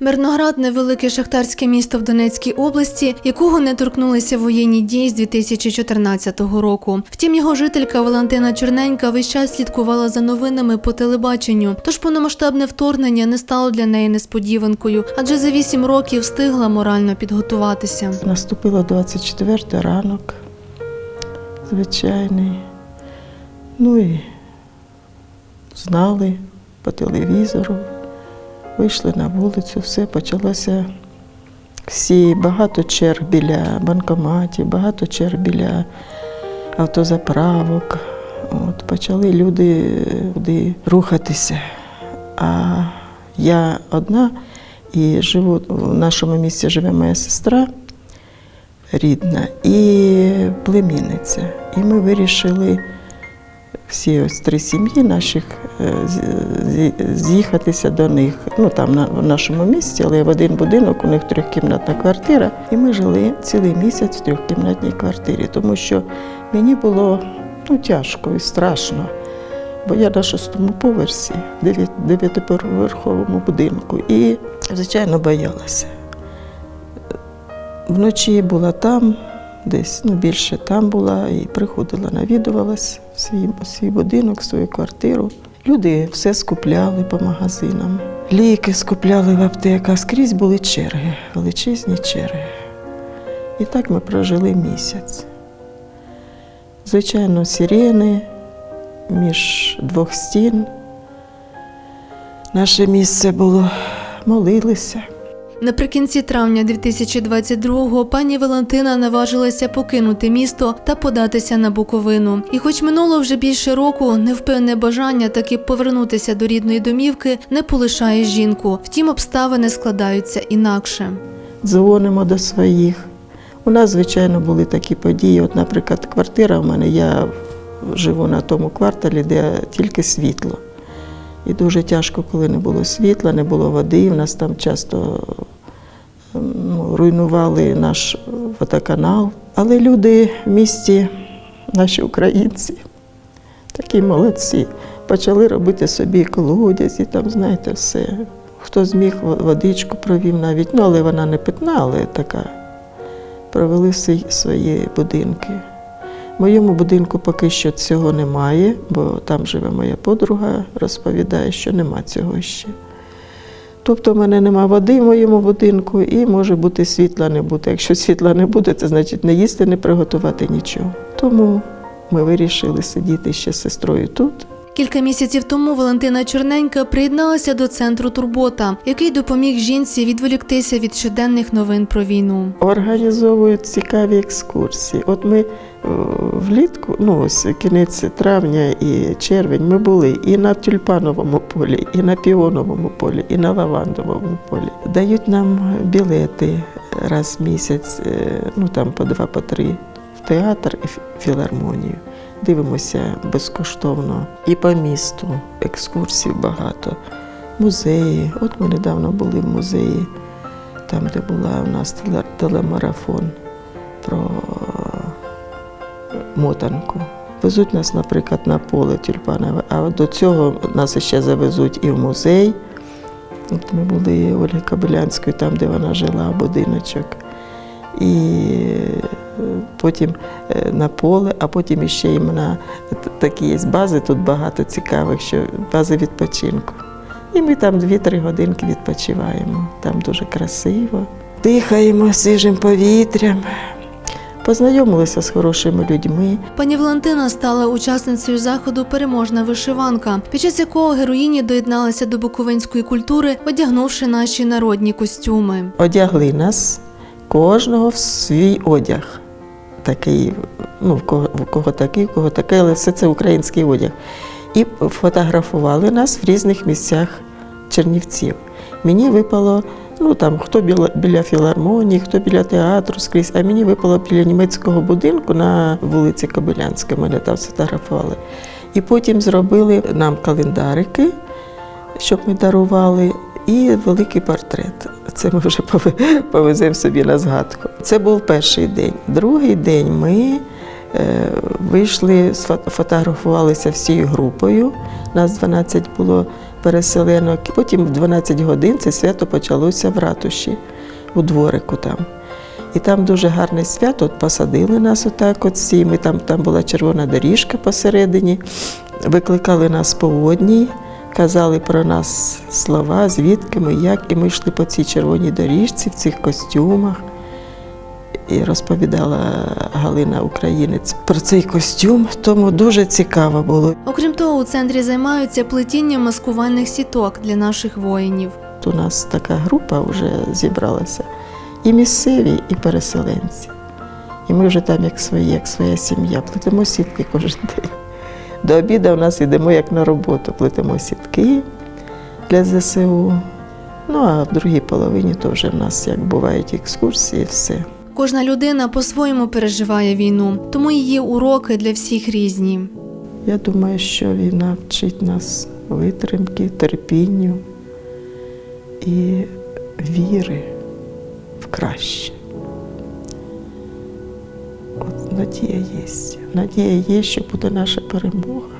Мирноград невелике шахтарське місто в Донецькій області, якого не торкнулися воєнні дії з 2014 року. Втім, його жителька Валентина Черненька весь час слідкувала за новинами по телебаченню. Тож повномасштабне вторгнення не стало для неї несподіванкою, адже за вісім років встигла морально підготуватися. Наступило 24 ранок, звичайний. Ну і знали по телевізору, вийшли на вулицю, все почалося. Всі багато черг біля банкоматів, багато черг біля автозаправок. От, почали люди, люди рухатися. А я одна і живу в нашому місті живе моя сестра рідна і племінниця. І ми вирішили всі ось три сім'ї наших е, з'їхатися до них. Ну там на в нашому місті, але в один будинок, у них трьохкімнатна квартира. І ми жили цілий місяць в трьохкімнатній квартирі, тому що мені було ну, тяжко і страшно. Бо я на шостому поверсі, дев'ят- дев'ятиповерховому будинку, і, звичайно, боялася. Вночі була там, десь ну, більше там була, і приходила, навідувалась в свій, в свій будинок, в свою квартиру. Люди все скупляли по магазинам, ліки скупляли в аптеках, скрізь були черги, величезні черги. І так ми прожили місяць. Звичайно, сирени між двох стін. Наше місце було, молилися. Наприкінці травня 2022-го пані Валентина наважилася покинути місто та податися на Буковину. І хоч минуло вже більше року, невпевне бажання таки повернутися до рідної домівки не полишає жінку. Втім, обставини складаються інакше. дзвонимо до своїх. У нас, звичайно, були такі події. От, наприклад, квартира в мене, я живу на тому кварталі, де тільки світло. І дуже тяжко, коли не було світла, не було води. У нас там часто ну, руйнували наш водоканал. Але люди в місті, наші українці, такі молодці, почали робити собі колодязі, там, знаєте, все. Хто зміг, водичку провів навіть, ну, але вона не питна, але така. Провели свої, свої будинки. В моєму будинку поки що цього немає, бо там живе моя подруга, розповідає, що нема цього ще. Тобто в мене нема води в моєму будинку і може бути світла не бути. Якщо світла не буде, це значить не їсти, не приготувати нічого. Тому ми вирішили сидіти ще з сестрою тут. Кілька місяців тому Валентина Черненька приєдналася до центру Турбота, який допоміг жінці відволіктися від щоденних новин про війну. Організовують цікаві екскурсії. От ми е, влітку, ну ось кінець травня і червень, ми були і на тюльпановому полі, і на піоновому полі, і на лавандовому полі. Дають нам білети раз в місяць, е, ну там по два, по три, в театр і філармонію. Дивимося безкоштовно і по місту. Екскурсій багато, музеї. От ми недавно були в музеї там, де була у нас телемарафон про е, мотанку. Везуть нас, наприклад, на поле тюльпанове, а до цього нас ще завезуть і в музей. От ми були Ольги Кобилянської, там, де вона жила, будиночок. І потім е, на поле, а потім іще і на такі є бази, тут багато цікавих, що бази відпочинку. І ми там 2-3 годинки відпочиваємо. Там дуже красиво. Дихаємо свіжим повітрям. Познайомилися з хорошими людьми. Пані Валентина стала учасницею заходу Переможна вишиванка, під час якого героїні доєдналися до буковинської культури, одягнувши наші народні костюми. Одягли нас кожного в свій одяг. Такий, ну, в кого, в кого такий, в кого такий, але все це український одяг. І фотографували нас в різних місцях Чернівців. Мені випало, ну там хто біля, біля філармонії, хто біля театру скрізь, а мені випало біля німецького будинку на вулиці Кобилянська. Мене там сфотографували. І потім зробили нам календарики, щоб ми дарували, і великий портрет. Це ми вже повеземо собі на згадку. Це був перший день. Другий день ми е, вийшли, фотографувалися всією групою. Нас 12 було переселенок. Потім в 12 годин це свято почалося в ратуші, у дворику там. І там дуже гарне свято, от посадили нас отак от всі. Ми там, там була червона доріжка посередині, викликали нас по одній, казали про нас слова, звідки ми, як, і ми йшли по цій червоній доріжці в цих костюмах. І розповідала Галина Українець про цей костюм, тому дуже цікаво було. Окрім того, у центрі займаються плетінням маскувальних сіток для наших воїнів. У нас така група вже зібралася. І місцеві, і переселенці. І ми вже там як свої, як своя сім'я, плетемо сітки кожен день. До обіду у нас йдемо як на роботу, плетемо сітки для ЗСУ. Ну а в другій половині то вже в нас як бувають екскурсії, все. Кожна людина по-своєму переживає війну, тому її уроки для всіх різні. Я думаю, що війна вчить нас витримки, терпінню і віри в краще. Надія є. Надія є, що буде наша перемога.